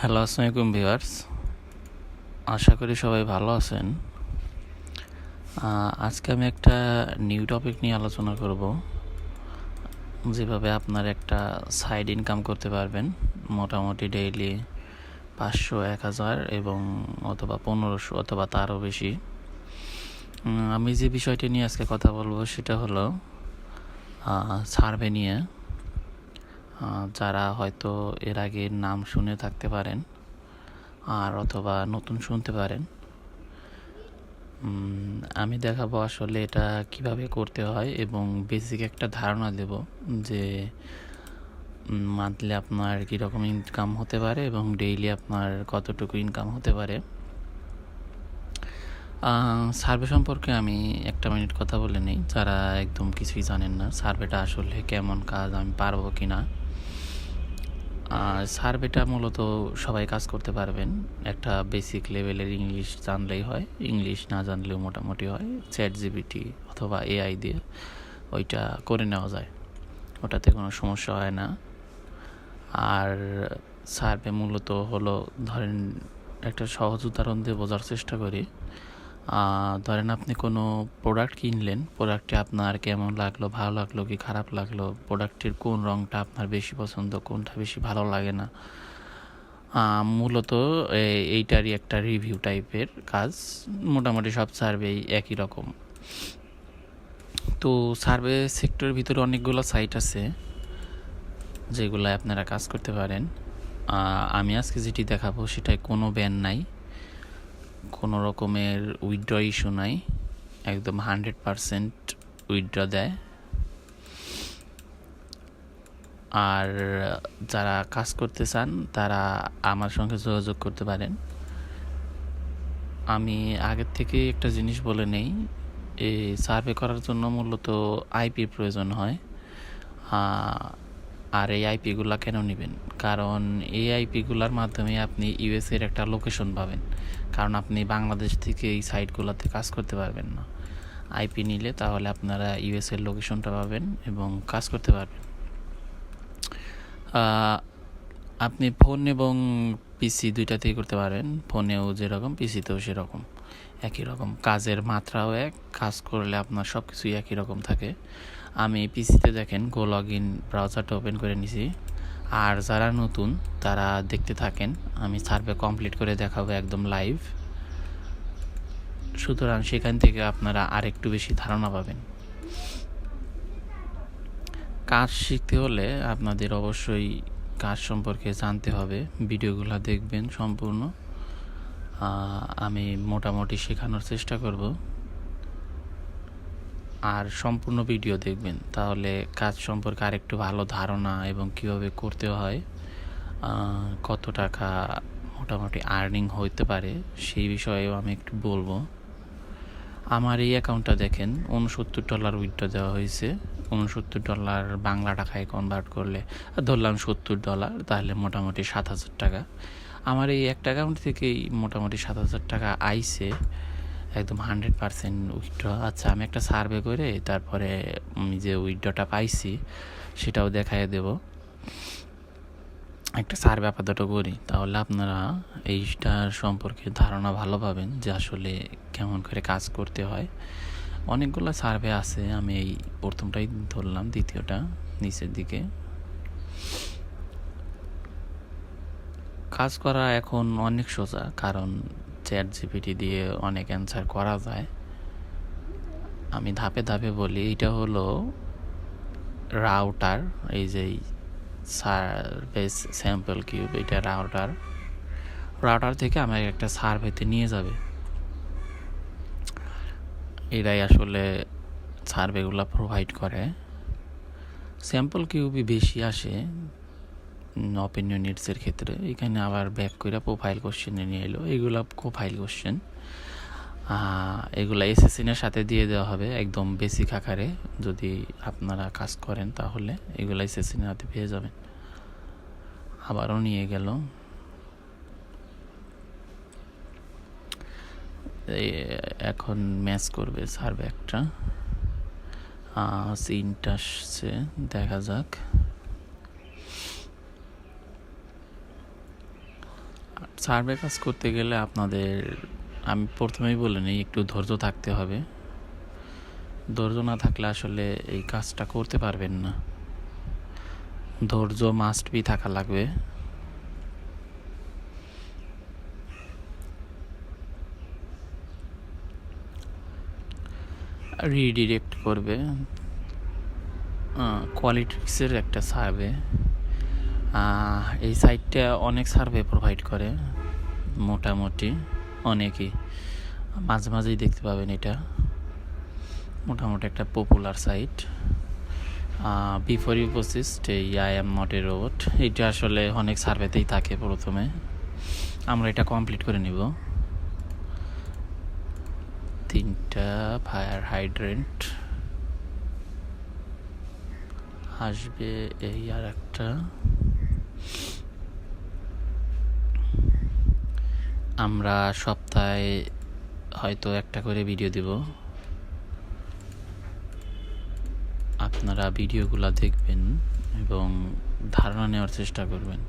Hello আসসালামাইকুম viewers. আশা করি সবাই ভালো আছেন। আজকে আমি একটা নিউ টপিক নিয়ে আলোচনা করব, যেভাবে আপনার একটা সাইড ইনকাম করতে পারবেন, মোটামুটি ডেইলি পাঁচশো, এক হাজার এবং অথবা পনেরোশো অথবা তারও বেশি। আমি যে বিষয়টি নিয়ে আজকে কথা বলব সেটা হলো সার্ভে নিয়ে। যারা হয়তো এর আগে নাম শুনে থাকতে পারেন আর অথবা নতুন শুনতে পারেন আমি দেখাবো আসলে এটা কীভাবে করতে হয় এবং বেসিক একটা ধারণা দেব যে মান্থলি আপনার কীরকম ইনকাম হতে পারে এবং ডেইলি আপনার কতটুকু ইনকাম হতে পারে। সার্ভে সম্পর্কে আমি একটা মিনিট কথা বলে নিই, যারা একদম কিছুই জানেন না সার্ভেটা আসলে কেমন কাজ আমি পারব কি না সার্ভেটা মূলত সবাই কাজ করতে পারবেন। একটা বেসিক লেভেলের ইংলিশ জানলেই হয়। ইংলিশ না জানলেও মোটামুটি হয়। চ্যাট জিবিটি অথবা এআই দিয়ে ওইটা করে নেওয়া যায়। ওটাতে কোনো সমস্যা হয় না। আর সার্ভে মূলত হলো, ধরেন একটা সহজ উদাহরণ দিয়ে বোঝার চেষ্টা করি। ধরেন আপনি কোনো প্রোডাক্ট কিনলেন প্রোডাক্টটি আপনার কেমন লাগল, ভালো লাগল কি খারাপ লাগল প্রোডাক্টের কোন রঙটা আপনার বেশি পছন্দ, কোনটা বেশি ভালো লাগে না? মূলত এইটারই একটা রিভিউ টাইপের কাজ, মোটামুটি সব সার্ভেই একই রকম। তো সার্ভে সেক্টরের ভিতরে অনেকগুলো সাইট আছে যেগুলো আপনারা কাজ করতে পারেন। আমি আজকে যেটি দেখাবো সেটায় কোনো ব্যান নাই। কোনো রকমের উইথড্র ইস্যু নাই। একদম হান্ড্রেড পারসেন্ট উইথড্র দেয়। আর যারা কাজ করতে চান, তারা আমার সঙ্গে যোগাযোগ করতে পারেন। আমি আগের থেকে একটা জিনিস বলে নেই এই সার্ভে করার জন্য মূলত আইপি প্রয়োজন হয়। আর এই আইপিগুলা কেন নেবেন? কারণ এই আইপিগুলার মাধ্যমে আপনি ইউএস এর একটা লোকেশন পাবেন। কারণ আপনি বাংলাদেশ থেকে এই সাইটগুলোতে কাজ করতে পারবেন না। আইপি নিলে তাহলে আপনারা ইউএস এর লোকেশনটা পাবেন এবং কাজ করতে পারবেন। আপনি ফোন এবং পিসি দুইটাতেই করতে পারেন। ফোনেও যেরকম পিসিতেও সেরকম। একই রকম। কাজের মাত্রাও এক, কাজ করলে আপনার সব কিছুই একই রকম থাকে। আমি পিসিতে দেখেন গো লগ ইন ব্রাউজারটা ওপেন করে নিছি। আর যারা নতুন, তারা দেখতে থাকেন, আমি সার্ভে কমপ্লিট করে দেখাবো একদম লাইভ সুতরাং সেখান থেকে আপনারা আরেকটু বেশি ধারণা পাবেন। কাজ শিখতে হলে আপনাদের অবশ্যই কাজ সম্পর্কে জানতে হবে, ভিডিওগুলো দেখবেন সম্পূর্ণ। আমি মোটামুটি শেখানোর চেষ্টা করব। আর সম্পূর্ণ ভিডিও দেখবেন। তাহলে কাজ সম্পর্কে আরেকটু ভালো ধারণা এবং কীভাবে করতে হয় কত টাকা মোটামুটি আর্নিং হইতে পারে, সেই বিষয়েও আমি একটু বলব। আমার এই অ্যাকাউন্টটা দেখেন উনসত্তর ডলার উইথড্র দেওয়া হয়েছে। উনসত্তর ডলার বাংলা টাকায় কনভার্ট করলে, ধরলাম সত্তর ডলার, তাহলে মোটামুটি সাত হাজার টাকা। আমার এই একটা অ্যাকাউন্ট থেকেই মোটামুটি সাত হাজার টাকা আইছে। একদম হান্ড্রেড পারসেন্ট উইথড্র। আচ্ছা আমি একটা সার্ভে করে তারপরে আমি যে উইথড্রটা পাইছি, সেটাও দেখাই দেব। একটা সার্ভে আপাতত করি, তাহলে আপনারা এইটার সম্পর্কে ধারণা ভালো পাবেন যে আসলে কেমন করে কাজ করতে হয়। অনেকগুলো সার্ভে আছে, আমি এই প্রথমটাই ধরলাম, দ্বিতীয়টা নিচের দিকে। কাজ করা এখন অনেক সোজা, কারণ চ্যাট জিপিটি দিয়ে অনেক অ্যান্সার করা যায়। আমি ধাপে ধাপে বলি এটা হলো রাউটার এই যে সার্ভেস স্যাম্পল কিউব এটা রাউটার রাউটার থেকে আমাকে একটা সার্ভেতে নিয়ে যাবে। এরাই আসলে সার্ভেগুলো প্রোভাইড করে। স্যাম্পল কিউবই বেশি আসে ওপেন ইউনিটসের ক্ষেত্রে। এখানে আবার ব্যাক করে প্রোফাইল কোশ্চেনে নিয়ে এলো। এগুলো প্রোফাইল কোশ্চেন এগুলো এসএসএনের সাথে দিয়ে দেওয়া হবে একদম বেসিক আকারে। যদি আপনারা কাজ করেন তাহলে এগুলো এসএসএনের হাতে পেয়ে যাবেন। আবারও নিয়ে গেল। এখন ম্যাচ করবে সার্ভে একটা। সিনটা আসছে, দেখা যাক। সার্ভে কাজ করতে গেলে আপনাদের, আমি প্রথমেই বলে নিই, একটু ধৈর্য থাকতে হবে। ধৈর্য না থাকলে আসলে এই কাজটা করতে পারবেন না। ধৈর্য মাস্ট বি থাকা লাগবে। রিডিরেক্ট করবে। কোয়ালিটিক্সের একটা সার্ভে এই সাইটটা অনেক সার্ভে প্রোভাইড করে, মোটামুটি অনেকই মাঝে মাঝেই দেখতে পাবেন এটা। মোটামুটি একটা popular site before you proceed এই I am not a robot এটা আসলে অনেক সার্ভেতেই থাকে প্রথমে। আমরা এটা কমপ্লিট করে নিব। তিনটা ফায়ার হাইড্রেন্ট আসবে এই আর একটা আমরা সপ্তাহে হয়তো একটা করে ভিডিও দিব। আপনারা ভিডিওগুলো দেখবেন এবং ধারণা নেওয়ার চেষ্টা করবেন।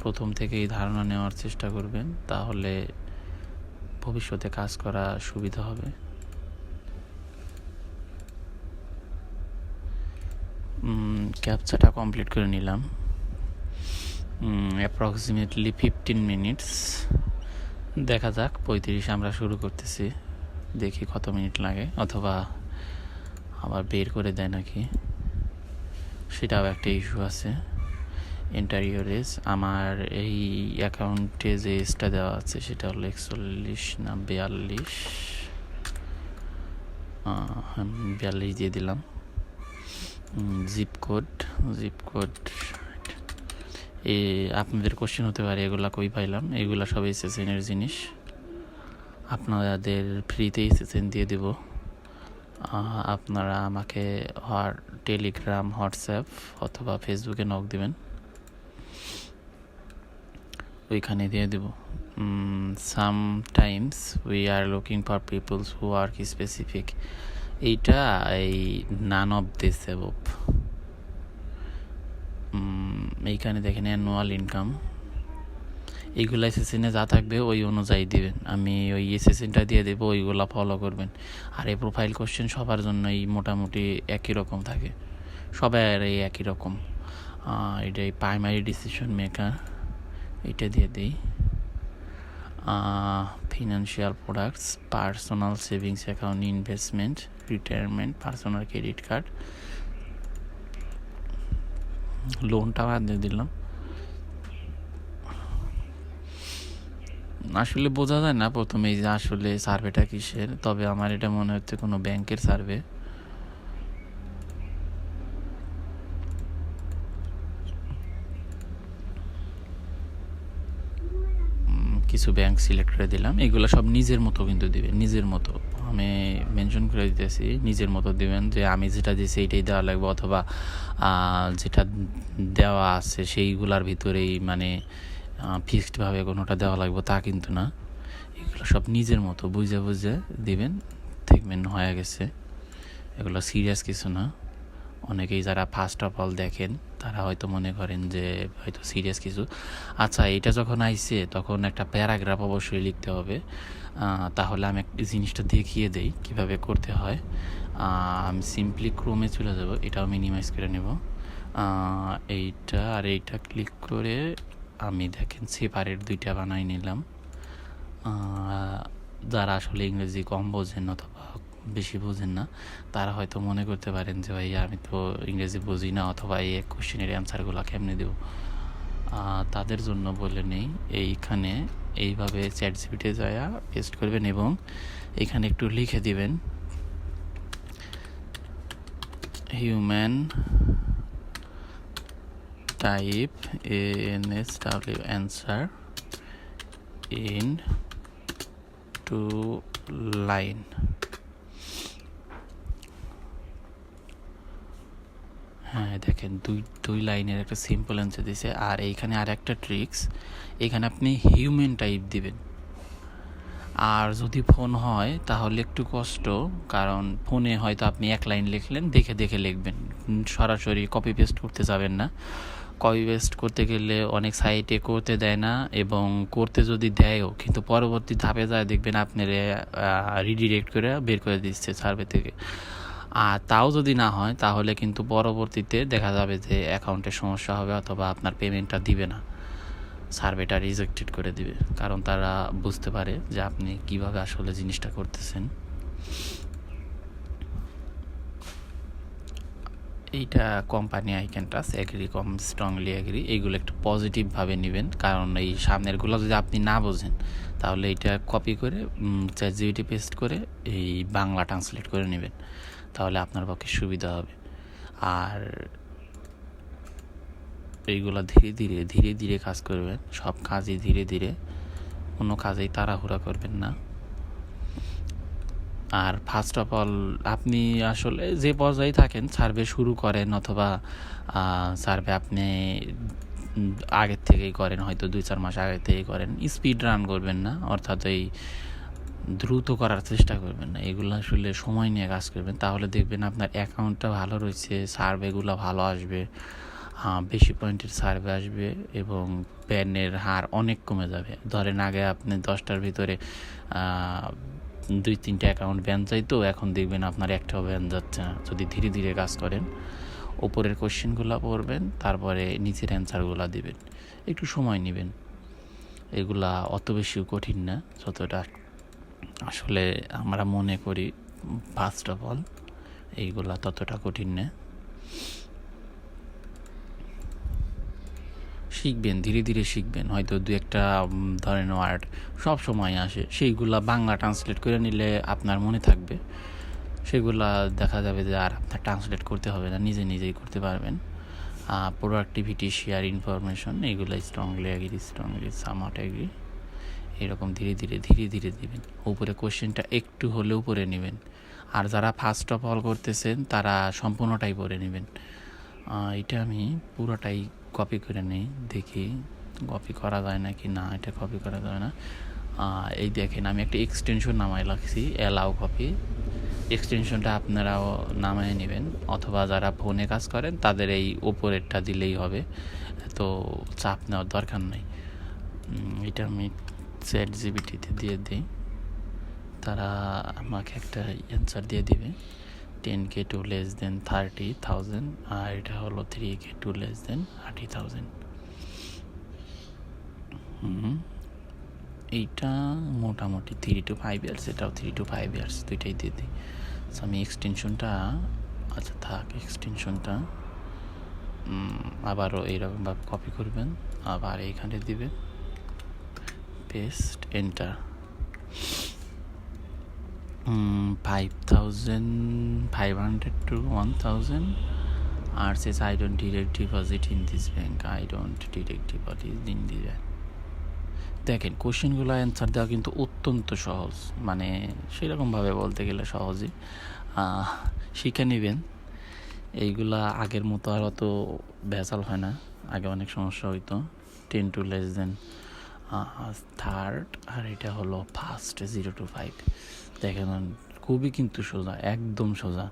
প্রথম থেকেই ধারণা নেওয়ার চেষ্টা করবেন, তাহলে ভবিষ্যতে কাজ করা সুবিধা হবে। ক্যাপচাটা কমপ্লিট করে নিলাম। অ্যাপ্রক্সিমেটলি ফিফটিন মিনিটস দেখা যাক, পঁয়ত্রিশ আমরা শুরু করতেছি। দেখি কত মিনিট লাগে, অথবা আবার বের করে দেয় নাকি। সেটাও একটা ইস্যু আছে। ইন্টারিয়রেজ আমার এই অ্যাকাউন্টে যে এজটা দেওয়া আছে, সেটা হলো একচল্লিশ না বিয়াল্লিশ। বিয়াল্লিশ দিয়ে দিলাম। জিপ কোড জিপ কোড এ, আপনাদের কোশ্চেন হতে পারে, এগুলা কই পাইলাম? এগুলা সব এসএসএনের জিনিস। আপনাদের ফ্রিতে এসএসএন দিয়ে দেব। আপনারা আমাকে টেলিগ্রাম হোয়াটসঅ্যাপ অথবা ফেসবুকে নক দিবেন। ওইখানে দিয়ে দেব। Sometimes we are looking for peoples who are কি স্পেসিফিক এইটা এই নান অফ দিস অ্যাবভ এইখানে দেখেন অ্যানুয়াল ইনকাম এইগুলো এসএসএনে যা থাকবে, ওই অনুযায়ী দিবেন। আমি ওই এসএসএনটা দিয়ে দেবো, ওইগুলো ফলো করবেন। আর এই প্রোফাইল কোশ্চেন সবার জন্য এই মোটামুটি একই রকম থাকে। সবার এই একই রকম। এটাই প্রাইমারি ডিসিশন মেকার এটা দিয়ে দিই। Financial products personal savings account investment retirement personal credit card লোনটা বাদ দিয়ে দিলাম। আসলে বোঝা যায় না প্রথমে যে আসলে সার্ভেটা কিসের, তবে আমার এটা মনে হচ্ছে কোনো ব্যাংকের সার্ভে কিছু ব্যাংক সিলেক্ট করে দিলাম। এগুলো সব নিজের মতো কিন্তু দিবে, নিজের মতো। আমি মেনশন করে দিতেছি, নিজের মতো দিবেন যে আমি যেটা দিয়েছি এইটাই দেওয়া লাগবে অথবা যেটা দেওয়া আছে সেইগুলার ভিতরেই মানে ফিক্সডভাবে কোনোটা দেওয়া লাগবে তা কিন্তু না। এগুলো সব নিজের মতো বুঝে বুঝে দিবেন, দেখবেন হয়ে গেছে। এগুলো সিরিয়াস কিছু না। অনেকেই যারা ফার্স্ট অফ অল দেখেন তারা হয়তো মনে করেন যে হয়তো সিরিয়াস কিছু। আচ্ছা এটা যখন আইসে তখন একটা প্যারাগ্রাফ অবশ্যই লিখতে হবে। তাহলে আমি একটা জিনিসটা দেখিয়ে দেই কীভাবে করতে হয়। আমি সিম্পলি ক্রোমে চলে যাব, এটাও মিনিমাইজ করে নেব। এইটা আর এইটা ক্লিক করে আমি দেখেন সেপারেট দুইটা বানাই নিলাম। যারা আসলে ইংরেজি কম বোঝেন অথবা বেশি বোঝেন না। তারা হয়তো মনে করতে পারেন যে ভাই আমি তো ইংরেজি বুঝি না, অথবা এই কোশ্চেনের অ্যান্সারগুলো কেমনে দেব? তাদের জন্য বলে নেই। এইখানে এইভাবে চ্যাট জিপিটে যায়া পেস্ট করবেন এবং এখানে একটু লিখে দিবেন human type N S W answer in two line হ্যাঁ দেখেন, দুই দুই লাইনের একটা সিম্পল অ্যান্সার দিছে। আর এইখানে আর একটা ট্রিক্স এখানে আপনি হিউম্যান টাইপ দিবেন। আর যদি ফোন হয়, তাহলে একটু কষ্ট। কারণ ফোনে হয়তো আপনি এক লাইন লিখলেন, দেখে দেখে লিখবেন। সরাসরি কপি পেস্ট করতে যাবেন না। কপি পেস্ট করতে গেলে অনেক সাইটে করতে দেয় না এবং করতে যদি দেয়ও, কিন্তু পরবর্তী ধাপে যায় দেখবেন আপনার রিডিরেক্ট করে বের করে দিচ্ছে সার্ভে থেকে। আর তাও যদি না হয়, তাহলে কিন্তু পরবর্তীতে দেখা যাবে যে অ্যাকাউন্টের সমস্যা হবে অথবা আপনার পেমেন্টটা দিবে না। সার্ভেটা রিজেক্টেড করে দিবে। কারণ তারা বুঝতে পারে যে আপনি কীভাবে আসলে জিনিসটা করতেছেন। এইটা company I can trust agree com strongly agree এইগুলো একটু পজিটিভভাবে নেবেন। কারণ এই সামনেরগুলো যদি আপনি না বোঝেন, তাহলে এইটা কপি করে চ্যাট জিবিটি পেস্ট করে এই বাংলা ট্রান্সলেট করে নেবেন। তাহলে আপনার পক্ষে সুবিধা হবে। আর এইগুলো ধীরে ধীরে ধীরে ধীরে কাজ করবেন। সব কাজই ধীরে ধীরে। কোনো কাজেই তাড়াহুড়া করবেন না। আর ফার্স্ট অফ অল আপনি আসলে যে পর্যায়ে থাকেন, সার্ভে শুরু করেন অথবা সার্ভে আপনি আগের থেকেই করেন, হয়তো দুই, চার মাস আগে থেকেই করেন স্পিড রান করবেন না। অর্থাৎ এই দ্রুত করার চেষ্টা করবেন না। এগুলো আসলে সময় নিয়ে কাজ করবেন। তাহলে দেখবেন আপনার অ্যাকাউন্টটা ভালো রয়েছে সার্ভেগুলো ভালো আসবে বেশি পয়েন্টের সার্ভে আসবে এবং ব্যানের হার অনেক কমে যাবে। ধরেন আগে আপনি দশটার ভিতরে দুই তিনটে অ্যাকাউন্ট ব্যান চাইতো, এখন দেখবেন আপনার একটাও ব্যান যাচ্ছে না। যদি ধীরে ধীরে কাজ করেন, ওপরের কোশ্চেনগুলো পড়বেন, তারপরে নিচের অ্যান্সারগুলো দিবেন। একটু সময় নেবেন। এগুলা অত বেশি কঠিন না, যতটা আসলে আমরা মনে করি ফার্স্ট অফ অল এইগুলা ততটা কঠিন না। শিখবেন, ধীরে ধীরে শিখবেন। হয়তো দু একটা ধরেন ওয়ার্ড সব সময় আসে। সেইগুলা বাংলা ট্রান্সলেট করে নিলে আপনার মনে থাকবে। সেগুলা দেখা যাবে যে আর আপনার ট্রান্সলেট করতে হবে না, নিজে নিজেই করতে পারবেন। প্রোডাক্টিভিটি শেয়ার ইনফরমেশন এগুলো strongly agree strongly somewhat agree এরকম ধীরে ধীরে ধীরে ধীরে দিবেন। উপরে কোশ্চেনটা একটু হলেও উপরে নেবেন। আর যারা ফার্স্ট অফ অল করতেছেন, তারা সম্পূর্ণটাই পড়ে নেবেন। এটা আমি পুরোটাই কপি করে নিই, দেখি কপি করা যায় না কি না, এটা কপি করা যায় না। এই দেখেন, আমি একটা এক্সটেনশন নামাই লাগছি অ্যালাউ কপি এক্সটেনশনটা আপনারাও নামায় নেবেন, অথবা যারা ফোনে কাজ করেন, তাদের এই ওপরেরটা দিলেই হবে। তো চাপ নেওয়ার দরকার নেই। এটা আমি চ্যাট জিবিটিতে দিয়ে দিই। তারা আমাকে একটা অ্যান্সার দিয়ে দিবে। Ten K to less than thirty thousand আর এটা হলো three K to less than thirty thousand এইটা মোটামুটি থ্রি টু ফাইভ ইয়ার্স এটাও থ্রি টু ফাইভ ইয়ার্স দুইটাই দিয়ে দিই। আমি এক্সটেনশনটা আচ্ছা থাক এক্সটেনশনটা আবারও এইরকমভাবে কপি করবেন, আবার এইখানে দিবেন। Paste enter five thousand five hundred to one thousand R says I don't direct deposit in this bank I don't direct deposit in bank দেখেন কোশ্চেনগুলো অ্যান্সার দেওয়া কিন্তু অত্যন্ত সহজ। মানে সেরকমভাবে বলতে গেলে সহজই। শিখে নেবেন। এইগুলা আগের মতো আর অত ভেজাল হয় না। আগে অনেক সমস্যা হইতো। Ten to less than third আর এটা হলো ফার্স্ট জিরো টু ফাইভ দেখেন, খুবই কিন্তু সোজা, একদম সোজা।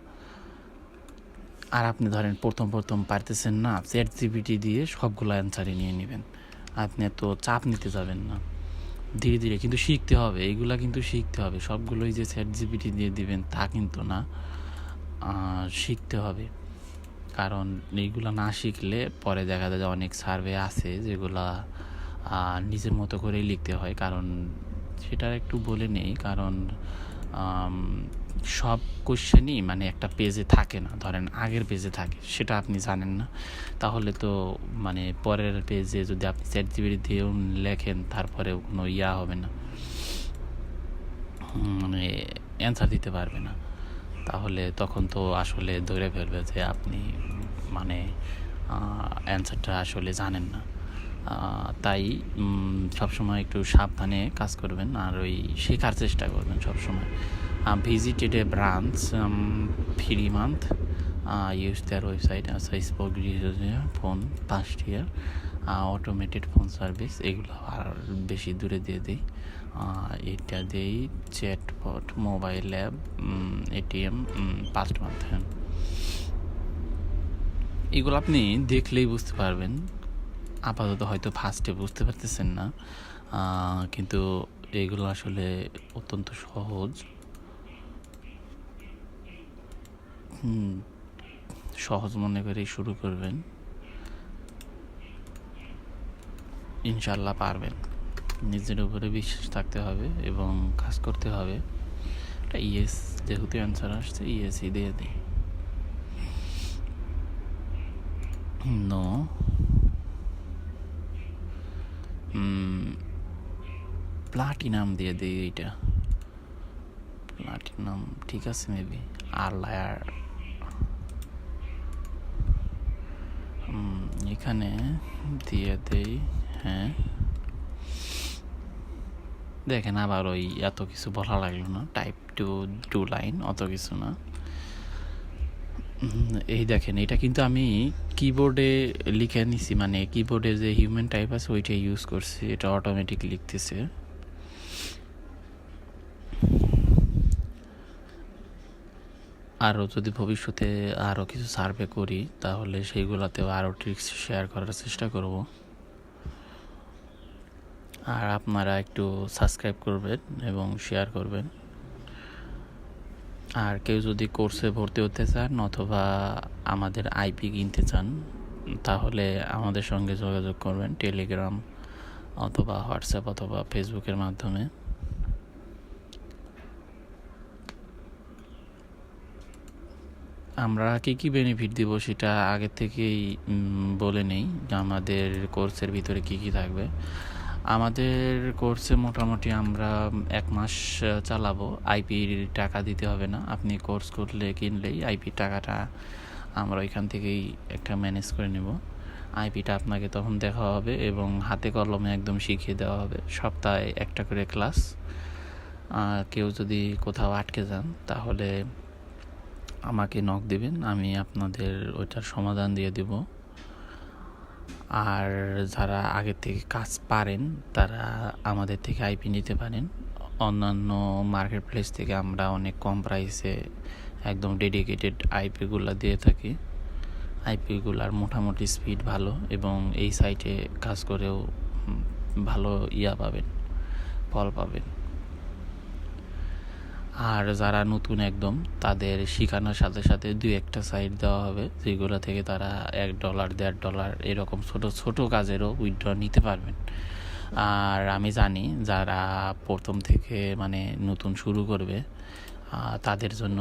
আর আপনি ধরেন, প্রথম প্রথম পারতেছেন না চ্যাট জিবিটি দিয়ে সবগুলো অ্যান্সারই নিয়ে নেবেন। আপনি এত চাপ নিতে যাবেন না। ধীরে ধীরে কিন্তু শিখতে হবে এইগুলা কিন্তু শিখতে হবে। সবগুলোই যে চ্যাট জিবিটি দিয়ে দিবেন, তা কিন্তু না। শিখতে হবে। কারণ এইগুলো না শিখলে পরে দেখা যায় অনেক সার্ভে আছে যেগুলা নিজের মতো করেই লিখতে হয়। কারণ সেটা একটু বলে নেই, কারণ সব কোশ্চেনই মানে একটা পেজে থাকে না। ধরেন আগের পেজে থাকে, সেটা আপনি জানেন না। তাহলে তো মানে পরের পেজে যদি আপনি চ্যাট দিয়েও লেখেন তারপরে কোনো ইয়া হবে না। মানে অ্যান্সার দিতে পারবে না। তাহলে তখন তো আসলে ধরে ফেলবে যে আপনি মানে অ্যান্সারটা আসলে জানেন না। তাই সবসময় একটু সাবধানে কাজ করবেন আর ওই শেখার চেষ্টা করবেন সবসময়। Visited a branch free month use their website spoke phone past year automated phone service এগুলো আর বেশি দূরে দিয়ে দিই। এটা দিই chatbot mobile app ATM past month এগুলো আপনি দেখলেই বুঝতে পারবেন আপাতত হয়তো ফার্স্টে বুঝতে পারতেছেন না। কিন্তু এগুলো আসলে অত্যন্ত সহজ। সহজ মনে করেই শুরু করবেন। ইনশাল্লাহ পারবেন। নিজের উপরে বিশ্বাস থাকতে হবে এবং কাজ করতে হবে। ইয়েস যেহেতু অ্যান্সার আসছে ইয়েসই দিয়ে দিই। নো প্লাটিনাম দিয়ে দিই এইটা। প্লাটিনাম ঠিক আছে মেবি আর লায়ার এখানে দিয়ে দেই হ্যাঁ। দেখেন আবার ওই এত কিছু বলা লাগল না। টাইপ টু টু লাইন অত কিছু না। এই দেখেন, এটা কিন্তু আমি কিবোর্ডে লিখে নিছি মানে কিবোর্ডে যে হিউম্যান টাইপ আছে ওইটা ইউজ করছি। এটা অটোমেটিক লিখতেছে। আরও যদি ভবিষ্যতে আরও কিছু সার্ভে করি, তাহলে সেইগুলোতেও আরও ট্রিক্স শেয়ার করার চেষ্টা করব। আর আপনারা একটু সাবস্ক্রাইব করবেন এবং শেয়ার করবেন। আর কেউ যদি কোর্সে ভর্তি হতে চান অথবা আমাদের আইপি কিনতে চান, তাহলে আমাদের সঙ্গে যোগাযোগ করবেন টেলিগ্রাম অথবা হোয়াটসঅ্যাপ অথবা ফেসবুকের মাধ্যমে। আমরা কী কী বেনিফিট দিব সেটা আগে থেকেই বলে নেই। আমাদের কোর্সের ভিতরে কী কী থাকবে? আমাদের কোর্সে মোটামুটি আমরা এক মাস চালাবো। আইপির টাকা দিতে হবে না। আপনি কোর্স করলে, কিনলেই আইপির টাকাটা আমরা ওইখান থেকেই একটা ম্যানেজ করে নেব। আইপিটা আপনাকে তখন দেখা হবে এবং হাতে কলমে একদম শিখিয়ে দেওয়া হবে। সপ্তাহে একটা করে ক্লাস কেউ যদি কোথাও আটকে যান, তাহলে আমাকে নক দিবেন, আমি আপনাদের ওইটার সমাধান দিয়ে দেব। আর যারা আগের থেকে কাজ পারেন, তারা আমাদের থেকে আইপি নিতে পারেন। অন্যান্য মার্কেট প্লেস থেকে আমরা অনেক কম প্রাইসে একদম ডেডিকেটেড আইপিগুলো দিয়ে থাকি। আইপিগুলার মোটামুটি স্পিড ভালো এবং এই সাইটে কাজ করেও ভালো ইয়া পাবেন, ফল পাবেন। আর যারা নতুন একদম, তাদের শেখানোর সাথে সাথে দুই একটা সাইট দেওয়া হবে, যেগুলো থেকে তারা এক ডলার দেড় ডলার এরকম ছোট ছোট কাজেরও উইথড্র নিতে পারবেন। আর আমি জানি যারা প্রথম থেকে মানে নতুন শুরু করবে তাদের জন্য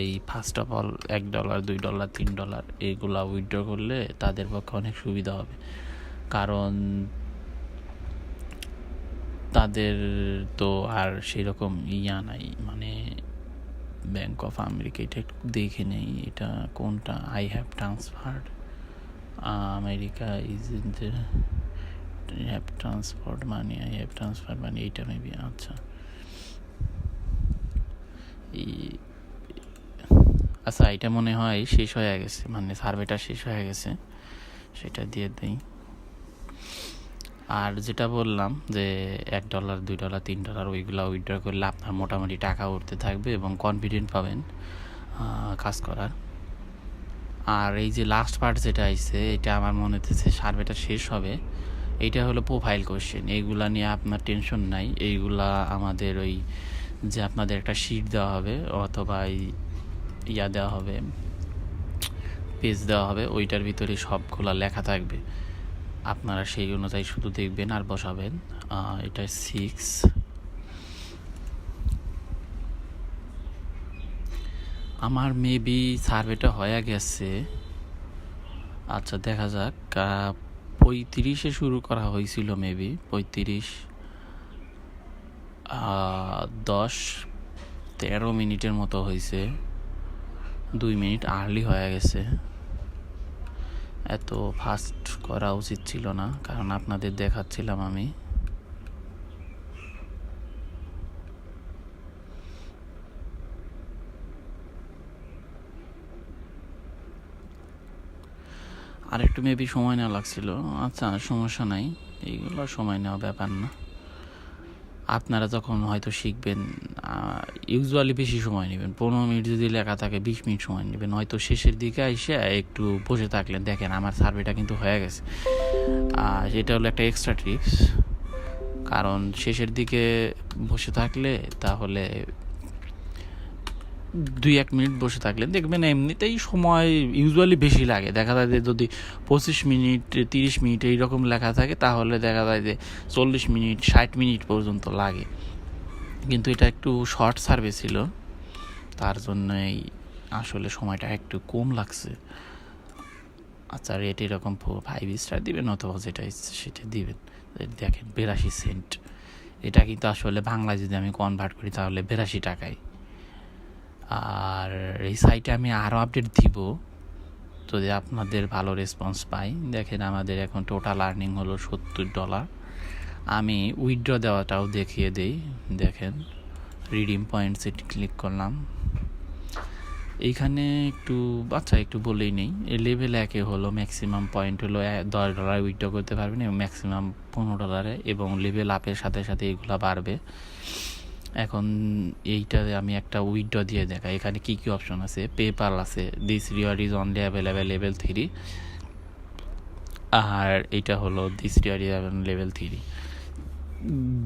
এই ফার্স্ট অফ অল এক ডলার দুই ডলার তিন ডলার এইগুলা উইথড্র করলে তাদের পক্ষে অনেক সুবিধা হবে। কারণ তাদের তো আর সেরকম ইয়া নাই। মানে ব্যাংক অফ আমেরিকা এটা একটু দেখে নেই। এটা কোনটা? I have transferred America is have transferred money I have transfer money এইটা মেবি আচ্ছা। আচ্ছা এটা মনে হয় শেষ হয়ে গেছে। মানে সার্ভেটা শেষ হয়ে গেছে। সেটা দিয়ে দিই। আর যেটা বললাম যে এক ডলার, দুই ডলার, তিন ডলার, ওইগুলো উইথড্র করলে আপনার মোটামুটি টাকা উঠতে থাকবে এবং কনফিডেন্ট পাবেন কাজ করার। আর এই যে লাস্ট পার্ট যেটা আইছে, এটা আমার মনে হচ্ছে সার্ভেটা শেষ হবে। এইটা হলো প্রোফাইল কোশ্চেন এইগুলা নিয়ে আপনার টেনশন নাই। এইগুলা আমাদের ওই যে আপনাদের একটা শিট দেওয়া হবে অথবা ইয়া দেওয়া হবে পেজ দেওয়া হবে, ওইটার ভিতরে সবগুলা লেখা থাকবে। আপনারা সেই অনুযায়ী শুধু দেখবেন আর বসাবেন। এটা সিক্স আমার মেবি সার্ভেটা হয়ে গেছে। আচ্ছা দেখা যাক। পঁয়ত্রিশে শুরু করা হয়েছিল মেবি পঁয়ত্রিশ। দশ, তেরো মিনিটের মতো হয়েছে। দুই মিনিট আর্লি হয়ে গেছে। এত ফাস্ট করা উচিত ছিল না, কারণ আপনাদের দেখাচ্ছিলাম আমি। আর একটু মেবি সময় নেওয়া লাগছিল। আচ্ছা সমস্যা নাই। এইগুলো সময় নেওয়া ব্যাপার না। আপনারা যখন হয়তো শিখবেন ইউজুয়ালি বেশি সময় নেবেন। পনেরো মিনিট যদি লেখা থাকে, বিশ মিনিট সময় নেবেন। হয়তো শেষের দিকে এসে একটু বসে থাকলেন দেখেন আমার সার্ভেটা কিন্তু হয়ে গেছে। আর এটা হলো একটা এক্সট্রা ট্রিক্স কারণ শেষের দিকে বসে থাকলে তাহলে দুই এক মিনিট বসে থাকলে দেখবেন এমনিতেই সময় ইউজুয়ালি বেশি লাগে। দেখা যায় যে যদি পঁচিশ মিনিট, তিরিশ মিনিট এইরকম লেখা থাকে, তাহলে দেখা যায় যে চল্লিশ মিনিট, ষাট মিনিট পর্যন্ত লাগে। কিন্তু এটা একটু শর্ট সার্ভে ছিল। তার জন্যই আসলে সময়টা একটু কম লাগছে। আচ্ছা রেট এরকম ফাইভ স্টার দিবেন অথবা যেটা ইচ্ছে সেটা দিবেন। দেখেন, বিরাশি সেন্ট এটা কিন্তু আসলে বাংলায় যদি আমি কনভার্ট করি তাহলে বিরাশি টাকায়। আর এই সাইটে আমি আরও আপডেট দিব। যদি আপনাদের ভালো রেসপন্স পাই। দেখেন, আমাদের এখন টোটাল আর্নিং হলো সত্তর ডলার আমি উইথড্র দেওয়াটাও দেখিয়ে দেই। দেখেন রিডিম পয়েন্টস এটি ক্লিক করলাম। এইখানে একটু আচ্ছা একটু বলেই নেই। লেভেল একে হলো ম্যাক্সিমাম পয়েন্ট হলো দশ ডলার উইথড্র করতে পারবেন এবং ম্যাক্সিমাম পনেরো ডলারে এবং লেভেল আপের সাথে সাথে এগুলো বাড়বে। এখন এইটা আমি একটা উইথড্র দিয়ে দেখাই। এখানে কি কি অপশন আছে? পেপাল আছে। This reward is only available level three আর এইটা হলো this reward is level three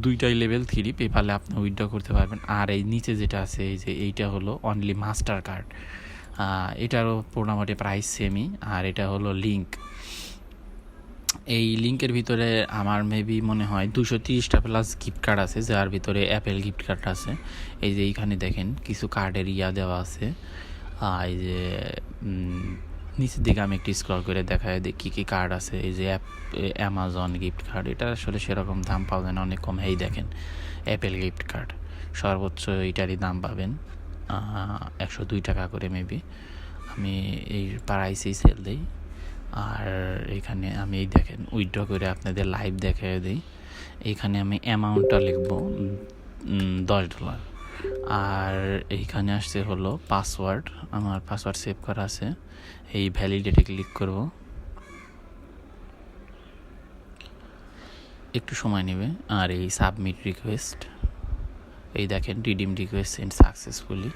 দুইটাই লেভেল থ্রি পেপালে আপনি উইথড্র করতে পারবেন। আর এই নিচে যেটা আছে, এই যে এইটা হলো অনলি মাস্টার কার্ড এটারও মোটামুটি প্রাইস সেমই আর এটা হলো লিঙ্ক এই লিঙ্কের ভিতরে আমার মেবি মনে হয় দুশো তিরিশটা প্লাস গিফট কার্ড আছে, যার ভিতরে অ্যাপেল গিফট কার্ড আছে। এই যে এইখানে দেখেন, কিছু কার্ডের ইয়া দেওয়া আছে। এই যে নিচের দিকে আমি একটু স্ক্রল করে দেখায় দিই কী কী কার্ড আছে, এই যে অ্যাপ অ্যামাজন গিফট কার্ড এটা আসলে সেরকম দাম পাওয়া যায় না, অনেক কম। এই দেখেন অ্যাপেল গিফট কার্ড সর্বোচ্চ এইটারই দাম পাবেন একশো দুই টাকা করে মেবি আমি এই প্রাইসেই সেল দিই, আর এখানে আমি এই দেখেন উইথড্র করে আপনাদের লাইভ দেখাই দিই। এইখানে আমি অ্যামাউন্টটা লিখব দশ ডলার আর এইখানে আসছে হলো পাসওয়ার্ড আমার পাসওয়ার্ড সেভ করা আছে। এই ভ্যালিডেটে ক্লিক করব। একটু সময় নেবে। আর এই সাবমিট রিকোয়েস্ট এই দেখেন রিডিম রিকোয়েস্ট সেন্ড সাকসেসফুলি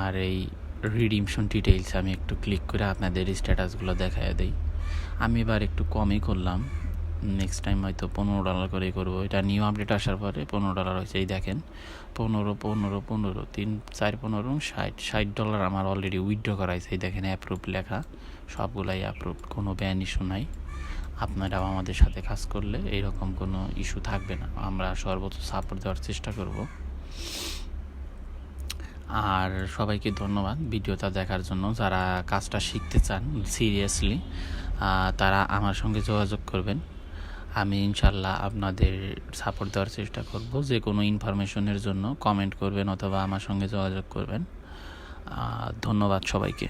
আর এই রিডিমশন ডিটেইলস আমি একটু ক্লিক করে আপনাদের স্ট্যাটাসগুলো দেখায় দিই। আমি এবার একটু কমই করলাম। নেক্সট টাইম হয়তো পনেরো ডলার করে করব। এটা নিউ আপডেট আসার পরে পনেরো ডলার হয়েছে, এই দেখেন। পনেরো পনেরো পনেরো, তিন, চার, পনেরো, ষাট ষাট ডলার আমার অলরেডি উইথড্র করা হয়েছে এই দেখেন অ্যাপ্রুভ লেখা। সবগুলাই অ্যাপ্রুভ কোনো ব্যান ইস্যু নাই। আপনারাও আমাদের সাথে কাজ করলে এইরকম কোনো ইস্যু থাকবে না। আমরা সর্বোচ্চ সাপোর্ট দেওয়ার চেষ্টা করব। আর সবাইকে ধন্যবাদ ভিডিওটা দেখার জন্য। যারা কাজটা শিখতে চান সিরিয়াসলি তারা আমার সঙ্গে যোগাযোগ করবেন। আমি ইনশাল্লাহ আপনাদের সাপোর্ট দেওয়ার চেষ্টা করব। যে কোনো ইনফরমেশনের জন্য কমেন্ট করবেন অথবা আমার সঙ্গে যোগাযোগ করবেন। ধন্যবাদ সবাইকে।